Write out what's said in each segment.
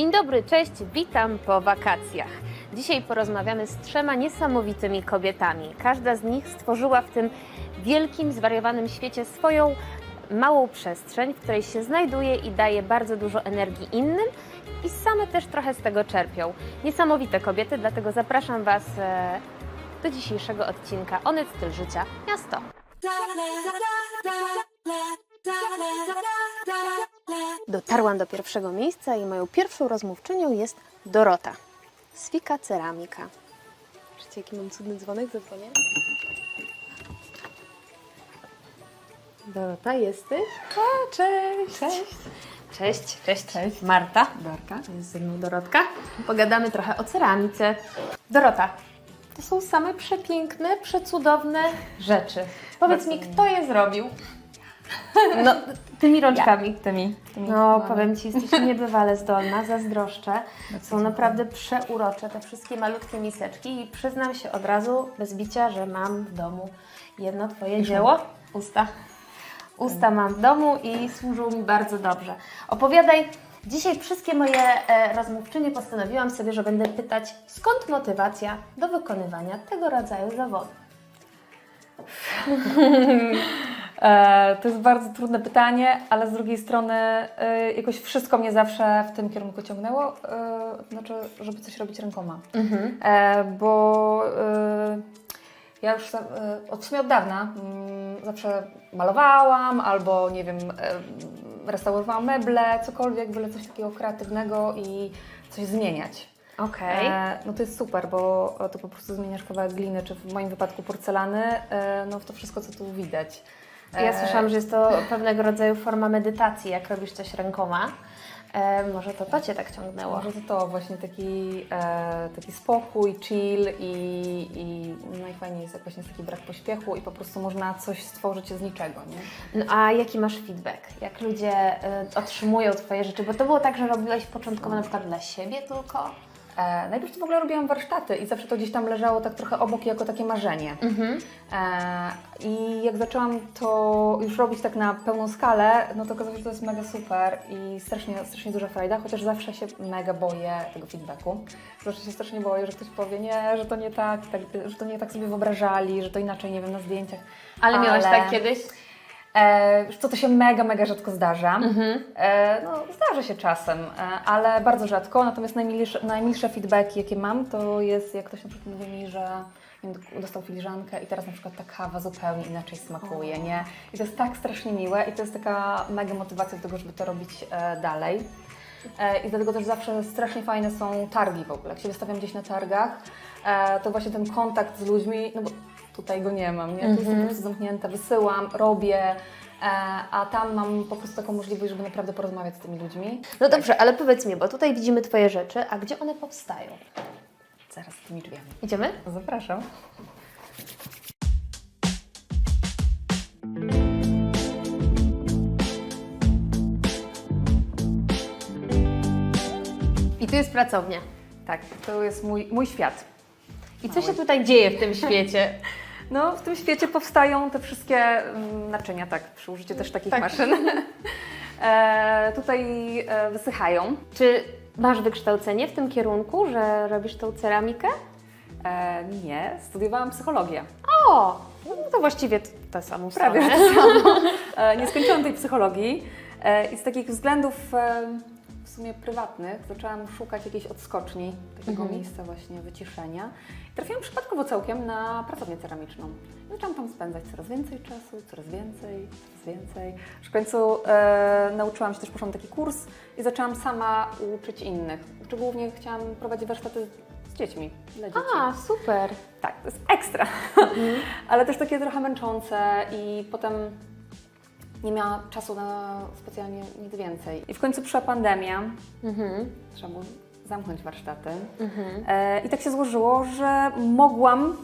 Dzień dobry, cześć, witam po wakacjach. Dzisiaj porozmawiamy z trzema niesamowitymi kobietami. Każda z nich stworzyła w tym wielkim, zwariowanym świecie swoją małą przestrzeń, w której się znajduje i daje bardzo dużo energii innym i same też trochę z tego czerpią. Niesamowite kobiety, dlatego zapraszam Was e, do dzisiejszego odcinka Onyc Styl Życia Miasto. Dotarłam do pierwszego miejsca i moją pierwszą rozmówczynią jest Dorota. Swika Ceramika. Widzicie, jaki mam cudny dzwonek? Zadzwonię. Dorota, jesteś? O, cześć! Cześć! Cześć, cześć. Cześć. Marta. Dorka. Jest ze mną Dorotka. Pogadamy trochę o ceramice. Dorota, to są same przepiękne, przecudowne rzeczy. Powiedz mi, kto je zrobił? No, tymi rączkami. Tymi. tymi No, powiem Ci, jesteś niebywale zdolna, zazdroszczę. Są naprawdę przeurocze te wszystkie malutkie miseczki i przyznam się od razu, bez bicia, że mam w domu jedno Twoje dzieło. Usta. Usta mam w domu i służą mi bardzo dobrze. Opowiadaj, dzisiaj wszystkie moje e, rozmówczynie postanowiłam sobie, że będę pytać, skąd motywacja do wykonywania tego rodzaju zawodu? E, to jest bardzo trudne pytanie, ale z drugiej strony e, jakoś wszystko mnie zawsze w tym kierunku ciągnęło, e, znaczy, żeby coś robić rękoma. E, bo ja już od w sumie od dawna mm, zawsze malowałam albo nie wiem, restaurowałam meble, cokolwiek, byle coś takiego kreatywnego i coś zmieniać. Okej. E, no to jest super, bo to po prostu zmieniasz kawałek gliny, czy w moim wypadku porcelany, no w to wszystko, co tu widać. E, Ja słyszałam, że jest to pewnego rodzaju forma medytacji, jak robisz coś rękoma. E, może to to Cię tak ciągnęło. Może to to właśnie taki, e, taki spokój, chill i, i najfajniej jest jak właśnie jest taki brak pośpiechu i po prostu można coś stworzyć z niczego, nie? No, a jaki masz feedback? Jak ludzie e, otrzymują Twoje rzeczy? Bo to było tak, że robiłeś początkowo na przykład dla siebie tylko? E, najpierw to w ogóle robiłam warsztaty i zawsze to gdzieś tam leżało tak trochę obok jako takie marzenie. E, I jak zaczęłam to już robić tak na pełną skalę, no to okazało się, że to jest mega super i strasznie, strasznie duża frajda, chociaż zawsze się mega boję tego feedbacku. Zawsze się strasznie boję, że ktoś powie, nie, że to nie tak, tak że to nie tak sobie wyobrażali, że to inaczej, nie wiem, na zdjęciach. Ale miałaś tak kiedyś? E, co to się mega, mega rzadko zdarza. E, no, zdarza się czasem, e, ale bardzo rzadko. Natomiast najmilsze, najmilsze feedbacki, jakie mam, to jest jak ktoś na przykład mówi mi, że dostał filiżankę i teraz na przykład ta kawa zupełnie inaczej smakuje, nie? I to jest tak strasznie miłe i to jest taka mega motywacja do tego, żeby to robić dalej. I dlatego też zawsze strasznie fajne są targi w ogóle. Jak się wystawiam gdzieś na targach, to właśnie ten kontakt z ludźmi, no bo tutaj go nie mam, nie? Tu jestem po prostu zamknięta, wysyłam, robię, e, a tam mam po prostu taką możliwość, żeby naprawdę porozmawiać z tymi ludźmi. No dobrze, ale powiedz mi, bo tutaj widzimy Twoje rzeczy, a gdzie one powstają? Zaraz z tymi drzwiami. Idziemy? Zapraszam. I tu jest pracownia. Tak, to jest mój, mój świat. I co się tutaj dzieje w tym świecie? No, w tym świecie powstają te wszystkie mm, naczynia, tak, przy użyciu też takich Tak. maszyn. e, tutaj e, wysychają. Czy masz wykształcenie w tym kierunku, że robisz tą ceramikę? E, nie, studiowałam psychologię. O, no to właściwie to samą Prawie stronę. E, nie skończyłam tej psychologii e, i z takich względów e, w sumie prywatnych zaczęłam szukać jakiejś odskoczni, takiego Mhm. miejsca właśnie wyciszenia. I trafiłam przypadkowo całkiem na pracownię ceramiczną. I zaczęłam tam spędzać coraz więcej czasu, coraz więcej, coraz więcej. Aż w końcu e, nauczyłam się też, poszłam taki kurs i zaczęłam sama uczyć innych. Znaczy głównie chciałam prowadzić warsztaty z dziećmi, dla dzieci. A, super. Tak, to jest ekstra. Ale też takie trochę męczące i potem nie miała czasu na specjalnie nic więcej. I w końcu przyszła pandemia, Mhm. trzeba było zamknąć warsztaty. Mhm. E, I tak się złożyło, że mogłam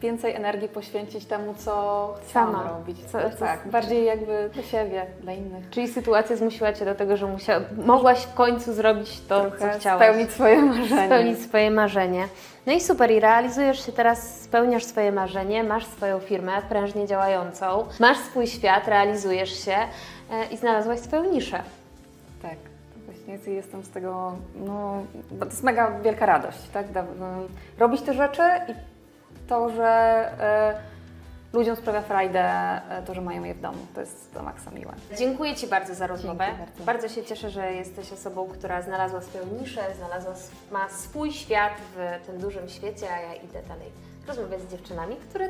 więcej energii poświęcić temu, co Sama. robić. Co- tak, co- tak, bardziej jakby dla siebie, dla innych. Czyli sytuacja zmusiła Cię do tego, że musiał, mogłaś w końcu zrobić to, Trochę co chciałaś. spełnić swoje marzenie. Spełnić swoje marzenie. No i super, i realizujesz się teraz, spełniasz swoje marzenie, masz swoją firmę prężnie działającą, masz swój świat, realizujesz się e, i znalazłaś swoją niszę. Tak, to właśnie jestem z tego, no, to jest mega wielka radość, tak? Robić te rzeczy i to, że e, ludziom sprawia frajdę e, to, że mają je w domu. To jest do maksa miłe. Dziękuję Ci bardzo za rozmowę. Dzięki bardzo. się cieszę, że jesteś osobą, która znalazła swoją niszę, znalazła, ma swój świat w tym dużym świecie, a ja idę dalej rozmawiać z dziewczynami, które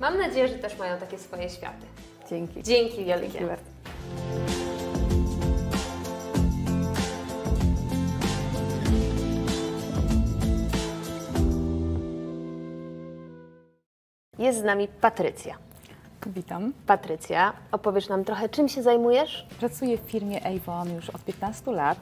mam nadzieję, że też mają takie swoje światy. Dzięki. Dzięki wielkie. Dzięki bardzo. Jest z nami Patrycja. Witam. Patrycja, opowiesz nam trochę, czym się zajmujesz? Pracuję w firmie Avon już od 15 lat.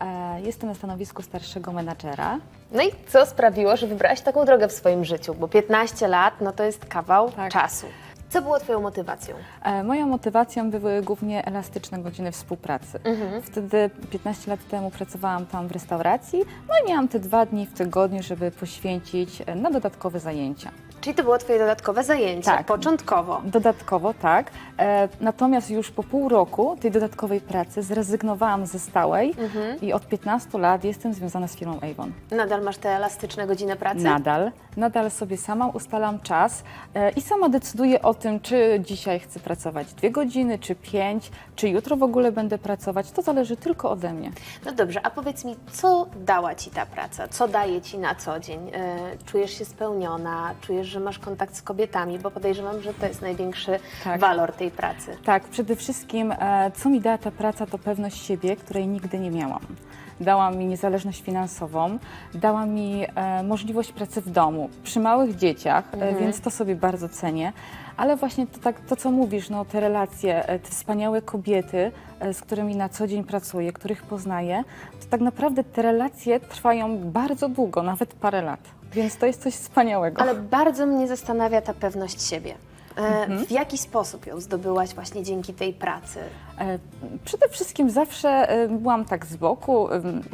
E, Jestem na stanowisku starszego menadżera. No i co sprawiło, że wybrałaś taką drogę w swoim życiu? Bo 15 lat, no to jest kawał Tak. czasu. Co było Twoją motywacją? E, Moją motywacją były głównie elastyczne godziny współpracy. Wtedy 15 lat temu pracowałam tam w restauracji, no i miałam te dwa dni w tygodniu, żeby poświęcić e, na dodatkowe zajęcia. Czyli to było Twoje dodatkowe zajęcie, Tak. początkowo. Dodatkowo tak. E, Natomiast już po pół roku tej dodatkowej pracy zrezygnowałam ze stałej i od 15 lat jestem związana z firmą Avon. Nadal masz te elastyczne godziny pracy? Nadal, nadal sobie sama ustalam czas e, i sama decyduję o tym, czy dzisiaj chcę pracować dwie godziny, czy pięć, czy jutro w ogóle będę pracować. To zależy tylko ode mnie. No dobrze, a powiedz mi, co dała Ci ta praca? Co daje Ci na co dzień? E, Czujesz się spełniona? Czujesz, że masz kontakt z kobietami? Bo podejrzewam, że to jest największy Tak. walor tej pracy. Tak, przede wszystkim, e, co mi dała ta praca, to pewność siebie, której nigdy nie miałam. Dała mi niezależność finansową, dała mi e, możliwość pracy w domu przy małych dzieciach, e, więc to sobie bardzo cenię. Ale właśnie to, tak, to, co mówisz, no, te relacje, e, te wspaniałe kobiety, e, z którymi na co dzień pracuję, których poznaję, to tak naprawdę te relacje trwają bardzo długo, nawet parę lat. Więc to jest coś wspaniałego. Ale bardzo mnie zastanawia ta pewność siebie. E, Mhm. W jaki sposób ją zdobyłaś właśnie dzięki tej pracy? E, Przede wszystkim zawsze e, byłam tak z boku,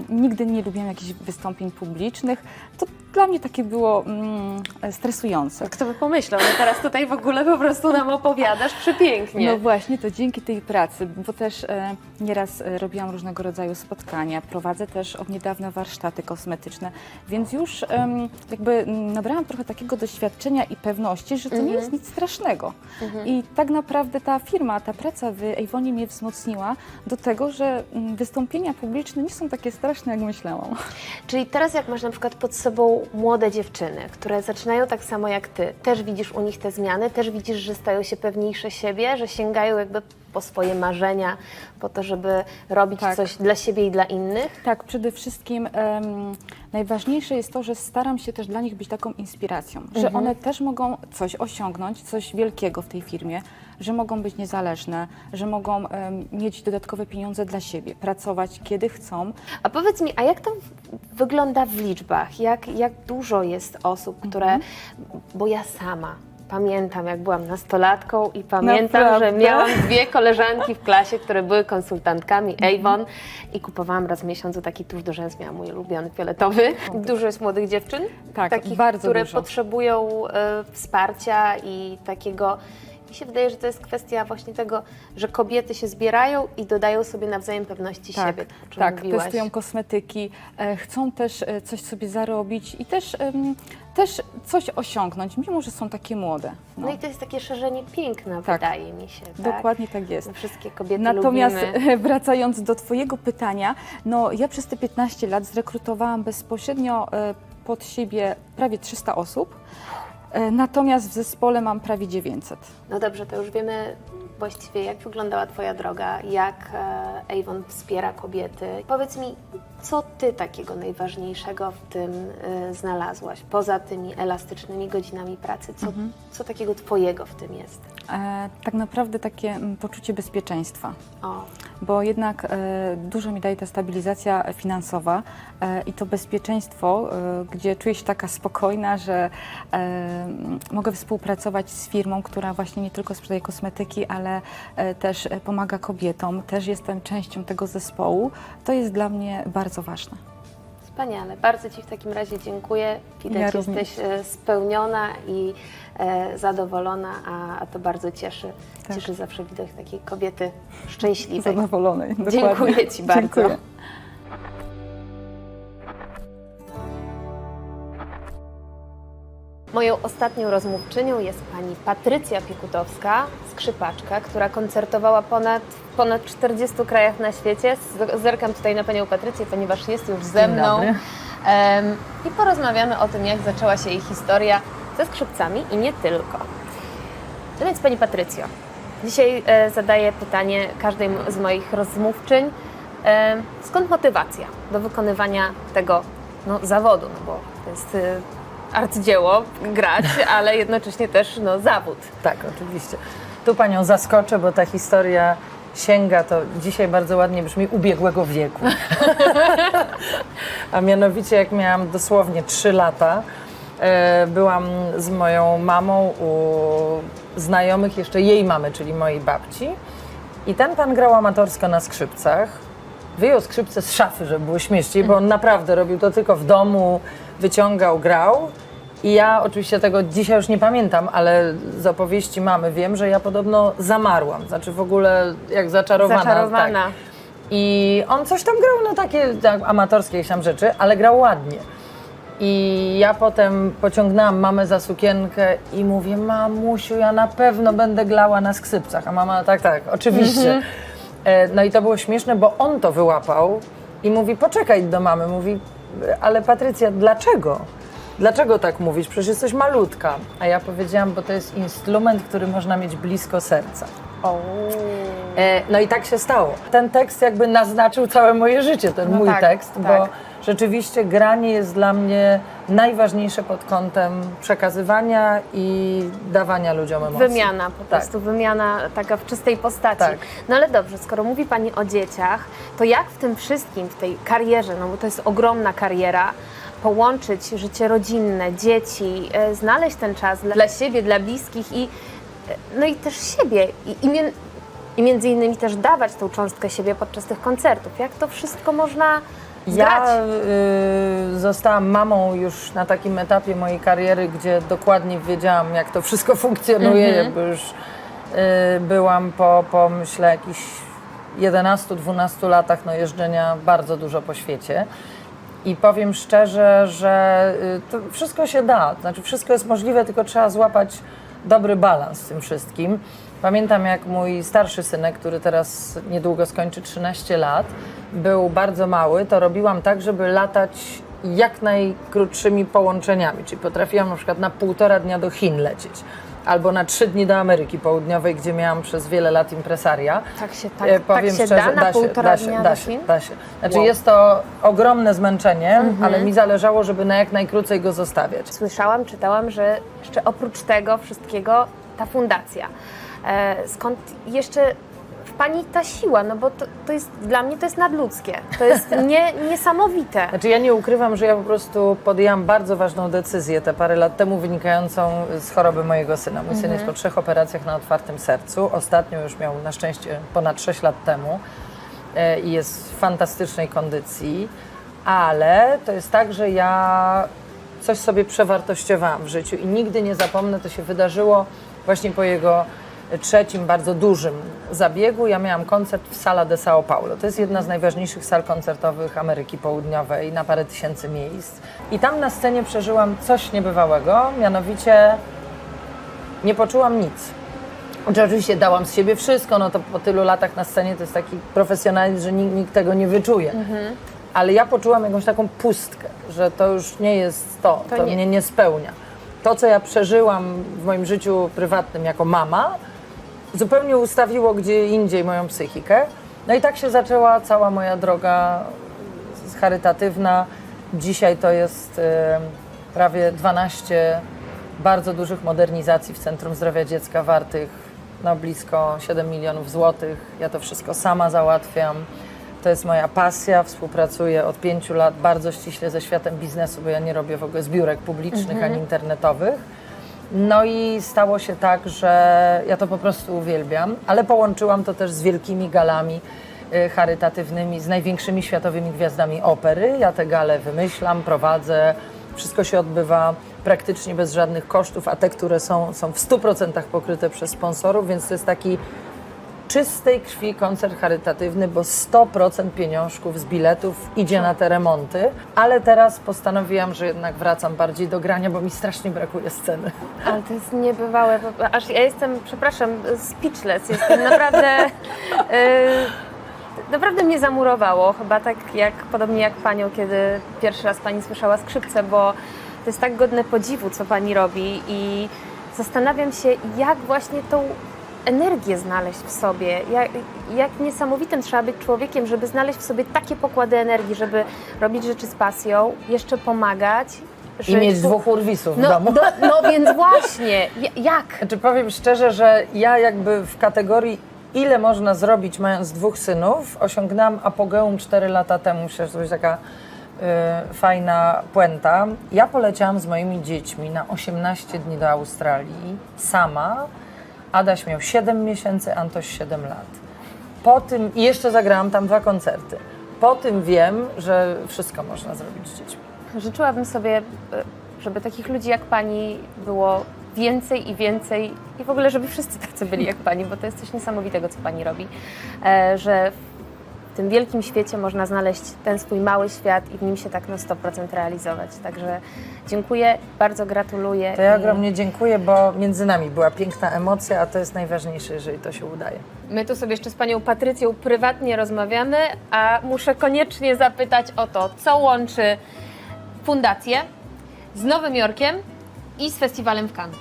nigdy nie lubiłam jakichś wystąpień publicznych. To dla mnie takie było mm, stresujące. Kto by pomyślał, że teraz tutaj w ogóle po prostu nam opowiadasz przepięknie. No właśnie, to dzięki tej pracy, bo też e, nieraz e, robiłam różnego rodzaju spotkania, prowadzę też od niedawna warsztaty kosmetyczne, więc już em, jakby nabrałam trochę takiego doświadczenia i pewności, że to nie jest nic strasznego. I tak naprawdę ta firma, ta praca w Avonie mnie wzmocniła do tego, że mm, wystąpienia publiczne nie są takie straszne, jak myślałam. Czyli teraz jak masz na przykład pod sobą młode dziewczyny, które zaczynają tak samo jak ty, też widzisz u nich te zmiany, też widzisz, że stają się pewniejsze siebie, że sięgają jakby po swoje marzenia, po to, żeby robić Tak. coś dla siebie i dla innych. Tak, przede wszystkim em, najważniejsze jest to, że staram się też dla nich być taką inspiracją, że one też mogą coś osiągnąć, coś wielkiego w tej firmie, że mogą być niezależne, że mogą em, mieć dodatkowe pieniądze dla siebie, pracować kiedy chcą. A powiedz mi, a jak to wygląda w liczbach? Jak, jak dużo jest osób, które. Bo ja sama. Pamiętam, jak byłam nastolatką i pamiętam, że Naprawdę? miałam dwie koleżanki w klasie, które były konsultantkami Avon i kupowałam raz w miesiącu taki tusz do rzęs, miałam mój ulubiony fioletowy. Dużo jest młodych dziewczyn, Tak, takich, bardzo które dużo. potrzebują e, wsparcia i takiego. Mi się wydaje, że to jest kwestia właśnie tego, że kobiety się zbierają i dodają sobie nawzajem pewności Tak, siebie, tak mówiłaś. testują kosmetyki, e, chcą też e, coś sobie zarobić i też, em, też coś osiągnąć, mimo że są takie młode. No. i to jest takie szerzenie piękna, Tak. wydaje mi się. Tak? Dokładnie tak jest. My wszystkie kobiety Natomiast lubimy. wracając do Twojego pytania, no ja przez te 15 lat zrekrutowałam bezpośrednio e, pod siebie prawie 300 osób, natomiast w zespole mam prawie 900. No dobrze, to już wiemy właściwie, jak wyglądała Twoja droga, jak e, Avon wspiera kobiety. Powiedz mi, co Ty takiego najważniejszego w tym e, znalazłaś, poza tymi elastycznymi godzinami pracy? Co, Mhm. co takiego Twojego w tym jest? E, tak naprawdę takie mm, poczucie bezpieczeństwa. O, bo jednak e, dużo mi daje ta stabilizacja finansowa e, i to bezpieczeństwo, e, gdzie czuję się taka spokojna, że e, m, mogę współpracować z firmą, która właśnie nie tylko sprzedaje kosmetyki, ale e, też e, pomaga kobietom, też jestem częścią tego zespołu. To jest dla mnie bardzo ważne. Wspaniale. Bardzo Ci w takim razie dziękuję. Widać, Ja również. jesteś e, spełniona i e, zadowolona, a, to bardzo cieszy. Tak. Cieszy zawsze widok takiej kobiety szczęśliwej. Zadowolonej. Dziękuję Ci bardzo. Dziękuję. Moją ostatnią rozmówczynią jest pani Patrycja Piekutowska, skrzypaczka, która koncertowała ponad, w ponad 40 krajach na świecie. Zerkam tutaj na panią Patrycję, ponieważ jest już ze mną. Em, I porozmawiamy o tym, jak zaczęła się jej historia ze skrzypcami i nie tylko. No więc pani Patrycjo, dzisiaj e, zadaję pytanie każdej z moich rozmówczyń. E, skąd motywacja do wykonywania tego no, zawodu? No bo to jest e, arcydzieło grać, ale jednocześnie też no, zawód. Tak, oczywiście. Tu panią zaskoczę, bo ta historia sięga, to dzisiaj bardzo ładnie brzmi, ubiegłego wieku. A mianowicie, jak miałam dosłownie 3 lata, e, byłam z moją mamą u znajomych jeszcze jej mamy, czyli mojej babci. I ten pan grał amatorsko na skrzypcach. Wyjął skrzypce z szafy, żeby było śmieszniej, bo on naprawdę robił to tylko w domu, wyciągał, grał. I ja oczywiście tego dzisiaj już nie pamiętam, ale z opowieści mamy wiem, że ja podobno zamarłam. Znaczy w ogóle jak zaczarowana. Zaczarowana. Tak. I on coś tam grał na takie tak, amatorskie jakieś tam rzeczy, ale grał ładnie. I ja potem pociągnęłam mamę za sukienkę i mówię, mamusiu, ja na pewno będę glała na skrzypcach. A mama, tak, tak, oczywiście. E, No i to było śmieszne, bo on to wyłapał i mówi, poczekaj do mamy. Mówi, ale Patrycja, dlaczego? Dlaczego tak mówisz? Przecież jesteś malutka. A ja powiedziałam, bo to jest instrument, który można mieć blisko serca. E, No i tak się stało. Ten tekst jakby naznaczył całe moje życie, ten No mój tak, tekst, tak. bo rzeczywiście granie jest dla mnie najważniejsze pod kątem przekazywania i dawania ludziom emocji. Wymiana, po Tak. prostu wymiana taka w czystej postaci. Tak. No ale dobrze, skoro mówi Pani o dzieciach, to jak w tym wszystkim, w tej karierze, no bo to jest ogromna kariera, połączyć życie rodzinne, dzieci, e, znaleźć ten czas dla, siebie, dla bliskich i e, no i też siebie i, i, mie- i między innymi też dawać tą cząstkę siebie podczas tych koncertów. Jak to wszystko można? Ja y, zostałam mamą już na takim etapie mojej kariery, gdzie dokładnie wiedziałam, jak to wszystko funkcjonuje, Mhm. jakby już y, byłam po, po myślę, jakichś 11-12 latach no, jeżdżenia bardzo dużo po świecie. I powiem szczerze, że y, to wszystko się da, znaczy wszystko jest możliwe, tylko trzeba złapać dobry balans z tym wszystkim. Pamiętam jak mój starszy synek, który teraz niedługo skończy 13 lat, był bardzo mały, to robiłam tak, żeby latać jak najkrótszymi połączeniami, czyli potrafiłam na przykład na półtora dnia do Chin lecieć. Albo na trzy dni do Ameryki Południowej, gdzie miałam przez wiele lat impresaria. Tak się, tak, E, tak się da na półtora da dnia się, da do się, Chin? da się. Znaczy Wow. jest to ogromne zmęczenie, Mhm. ale mi zależało, żeby na jak najkrócej go zostawiać. Słyszałam, czytałam, że jeszcze oprócz tego wszystkiego ta fundacja. E, skąd jeszcze w Pani ta siła? No bo to, to jest, dla mnie to jest nadludzkie. To jest nie, niesamowite. Znaczy ja nie ukrywam, że ja po prostu podjęłam bardzo ważną decyzję te parę lat temu wynikającą z choroby mojego syna. Mój syn jest po trzech operacjach na otwartym sercu. Ostatnio już miał na szczęście ponad 6 lat temu e, i jest w fantastycznej kondycji, ale to jest tak, że ja coś sobie przewartościowałam w życiu i nigdy nie zapomnę, to się wydarzyło właśnie po jego trzecim, bardzo dużym zabiegu. Ja miałam koncert w Sala de São Paulo. To jest jedna z najważniejszych sal koncertowych Ameryki Południowej, na parę tysięcy miejsc. I tam na scenie przeżyłam coś niebywałego, mianowicie nie poczułam nic. Znaczy, oczywiście dałam z siebie wszystko, no to po tylu latach na scenie to jest taki profesjonalizm, że nikt, nikt tego nie wyczuje. Ale ja poczułam jakąś taką pustkę, że to już nie jest to, To to, nie. mnie nie spełnia. To, co ja przeżyłam w moim życiu prywatnym jako mama, zupełnie ustawiło gdzie indziej moją psychikę. No i tak się zaczęła cała moja droga charytatywna. Dzisiaj to jest e, prawie 12 bardzo dużych modernizacji w Centrum Zdrowia Dziecka wartych no, blisko 7 milionów złotych. Ja to wszystko sama załatwiam. To jest moja pasja. Współpracuję od pięciu lat bardzo ściśle ze światem biznesu, bo ja nie robię w ogóle zbiórek publicznych ani internetowych. No i stało się tak, że ja to po prostu uwielbiam, ale połączyłam to też z wielkimi galami y, charytatywnymi, z największymi światowymi gwiazdami opery. Ja te gale wymyślam, prowadzę. Wszystko się odbywa praktycznie bez żadnych kosztów, a te, które są, są w 100% pokryte przez sponsorów, więc to jest taki czystej krwi koncert charytatywny, bo 100% pieniążków z biletów idzie na te remonty, ale teraz postanowiłam, że jednak wracam bardziej do grania, bo mi strasznie brakuje sceny. Ale to jest niebywałe, aż ja jestem, przepraszam, speechless, jestem naprawdę... yy, naprawdę mnie zamurowało, chyba tak jak, podobnie jak Panią, kiedy pierwszy raz Pani słyszała skrzypce, bo to jest tak godne podziwu, co Pani robi i zastanawiam się, jak właśnie tą energię znaleźć w sobie, jak, jak niesamowitym trzeba być człowiekiem, żeby znaleźć w sobie takie pokłady energii, żeby robić rzeczy z pasją, jeszcze pomagać. I żyć mieć dwóch urwisów w no, domu. do, no więc właśnie, Ja- jak? Znaczy powiem szczerze, że ja jakby w kategorii ile można zrobić mając dwóch synów, osiągnęłam apogeum 4 lata temu, myślę, że to jest taka y, fajna puenta. Ja poleciałam z moimi dziećmi na 18 dni do Australii sama. Adaś miał 7 miesięcy, Antoś 7 lat. Po tym, i jeszcze zagrałam tam dwa koncerty. Po tym wiem, że wszystko można zrobić z dziećmi. Życzyłabym sobie, e, żeby takich ludzi jak Pani było więcej i więcej i w ogóle, żeby wszyscy tacy byli jak Pani, bo to jest coś niesamowitego, co Pani robi, e, że w tym wielkim świecie można znaleźć ten swój mały świat i w nim się tak na 100% realizować. Także dziękuję, bardzo gratuluję. To ja ogromnie dziękuję, bo między nami była piękna emocja, a to jest najważniejsze, jeżeli to się udaje. My tu sobie jeszcze z Panią Patrycją prywatnie rozmawiamy, a muszę koniecznie zapytać o to, co łączy fundację z Nowym Jorkiem i z festiwalem w Cannes.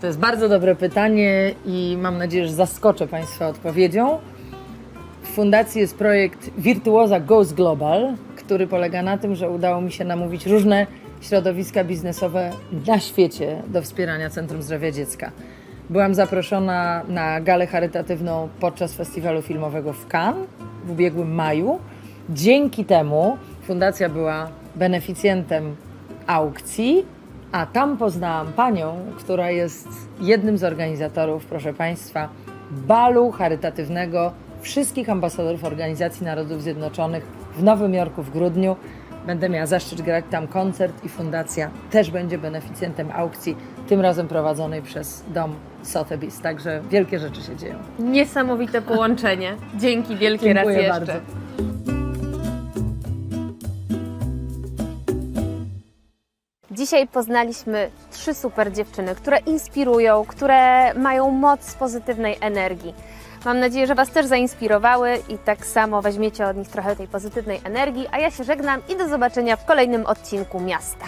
To jest bardzo dobre pytanie i mam nadzieję, że zaskoczę Państwa odpowiedzią. W fundacji jest projekt Wirtuoza Goes Global, który polega na tym, że udało mi się namówić różne środowiska biznesowe na świecie do wspierania Centrum Zdrowia Dziecka. Byłam zaproszona na galę charytatywną podczas festiwalu filmowego w Cannes w ubiegłym maju. Dzięki temu fundacja była beneficjentem aukcji, a tam poznałam panią, która jest jednym z organizatorów, proszę Państwa, balu charytatywnego wszystkich ambasadorów Organizacji Narodów Zjednoczonych w Nowym Jorku w grudniu. Będę miała zaszczyt grać tam koncert i fundacja też będzie beneficjentem aukcji, tym razem prowadzonej przez dom Sotheby's. Także wielkie rzeczy się dzieją. Niesamowite połączenie. Dzięki wielkie raz Dziękuję jeszcze. bardzo. Dzisiaj poznaliśmy trzy super dziewczyny, które inspirują, które mają moc pozytywnej energii. Mam nadzieję, że Was też zainspirowały i tak samo weźmiecie od nich trochę tej pozytywnej energii. A ja się żegnam i do zobaczenia w kolejnym odcinku Miasta.